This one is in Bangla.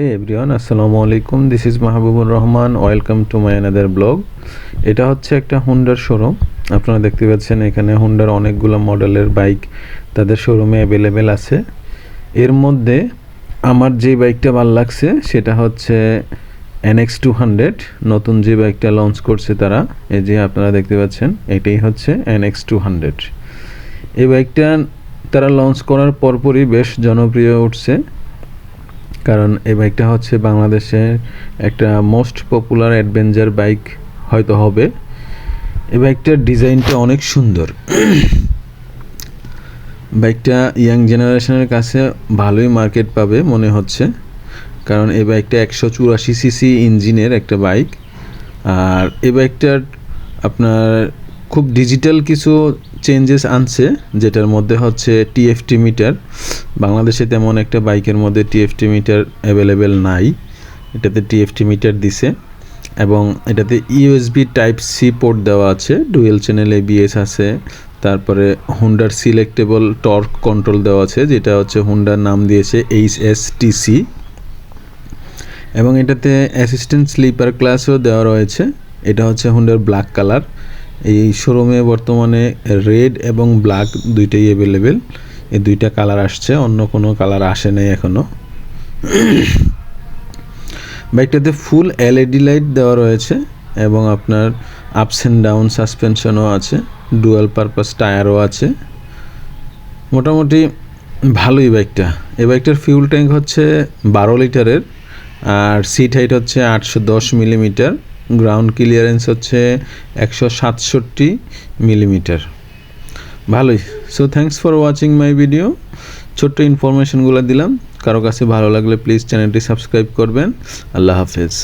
হে এভরিওয়ান আসসালামু আলাইকুম this is Mahbubur Rahman welcome to my another blog এটা হচ্ছে একটা হুন্ডার শোরুম আপনারা দেখতে পাচ্ছেন এখানে হুন্ডার অনেকগুলো মডেলের বাইক তাদের শোরুমে অ্যাভেলেবেল আছে। এর মধ্যে আমার যে বাইকটা ভালো লাগছে, সেটা হচ্ছে এনএক্স টু হান্ড্রেড নতুন যে বাইকটা লঞ্চ করছে তারা, এই যে আপনারা দেখতে পাচ্ছেন, এটাই হচ্ছে এনএক্স টু হান্ড্রেড এই বাইকটা তারা লঞ্চ করার পরপরই বেশ জনপ্রিয় উঠছে কারণ এই বাইকটা হচ্ছে বাংলাদেশের একটা মোস্ট পপুলার অ্যাডভেঞ্চার বাইক হয়তো হবে। এই বাইকটার ডিজাইনটা অনেক সুন্দর। বাইকটা ইয়াং জেনারেশনের কাছে ভালোই মার্কেট পাবে মনে হচ্ছে। কারণ এই বাইকটা একশো চুরাশি সিসি ইঞ্জিনের একটা বাইক আর এই বাইকটার আপনার খুব ডিজিটাল কিছু চেঞ্জেস আনছে, যেটার মধ্যে হচ্ছে টিএফটি মিটার বাংলাদেশে তেমন একটা বাইকের মধ্যে টিএফটি মিটার অ্যাভেলেবেল নাই। এটাতে টিএফটি মিটার দিছে। এবং এটাতে ইউএসবি টাইপ সি পোর্ট দেওয়া আছে। ডুয়েল চ্যানেল এবিএস আছে। তারপরে হুন্ডার সিলেক্টেবল টর্ক কন্ট্রোল দেওয়া আছে, যেটা হচ্ছে হুন্ডার নাম দিয়েছে এইচ এস টিসি এবং এটাতে অ্যাসিস্ট্যান্ট স্লিপার ক্লাসও দেওয়া রয়েছে। এটা হচ্ছে হুন্ডার ব্ল্যাক কালার এই শোরুমে বর্তমানে রেড এবং ব্ল্যাক দুইটাই অ্যাভেলেবেল এই দুইটা কালার আসছে, অন্য কোনো কালার আসে নাই এখনও বাইকটাতে ফুল এলইডি লাইট দেওয়া রয়েছে এবং আপনার আপস অ্যান্ড ডাউন সাসপেনশনও আছে ডুয়াল পারপাস টায়ারও আছে। মোটামুটি ভালোই বাইকটা এই বাইকটার ফিউল ট্যাঙ্ক হচ্ছে বারো লিটারের, আর সিট হাইট হচ্ছে আটশো দশ মিলিমিটার গ্রাউন্ড ক্লিয়ারেন্স হচ্ছে একশো সাতষট্টি মিলিমিটার ভালোই। So thanks for watching my video ছোট্ট ইনফরমেশনগুলো দিলাম। কারও কাছে ভালো লাগলে প্লিজ চ্যানেলটি সাবস্ক্রাইব করবেন। আল্লাহ হাফেজ।